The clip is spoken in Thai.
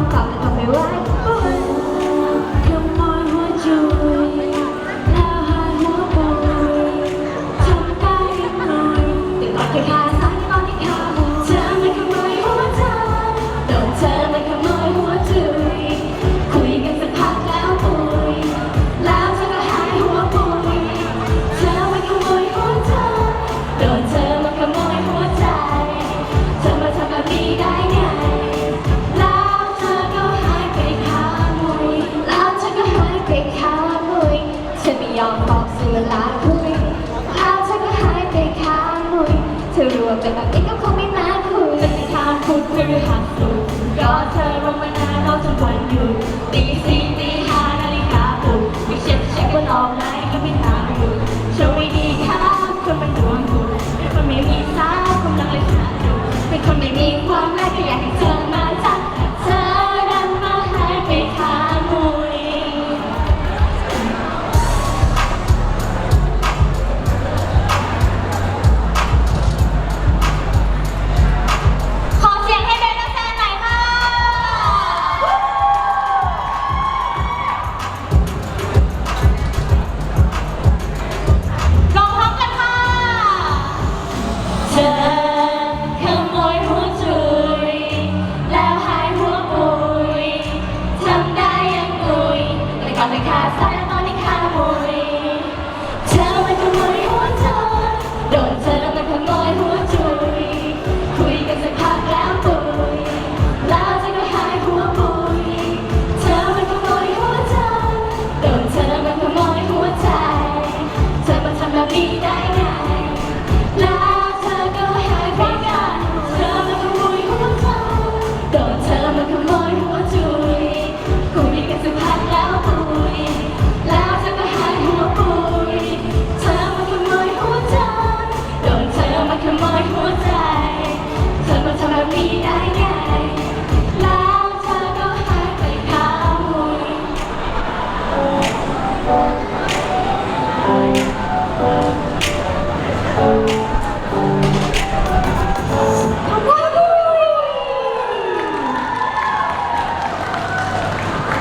ความสำเร็จ เธอรู้ว่าเป็นแบบนี้ก็คงไม่น่าคุยจะทางคุณไม่มีทางสูงก็เธอรมานานเราจนวันหยุด ทำให้ขาดสายตอนนี้ขาหรี่เธอมันขโมยหัวใจโดนเธอแล้วมันขโมยหัวจคุยกันสัพักแล้วตุยล้วเก็หายหัวปุยเธอมันขโมยหัวใจโดนเธอแล้วมันขโมยหัวใจ เธอมาทำแบบนี้ได้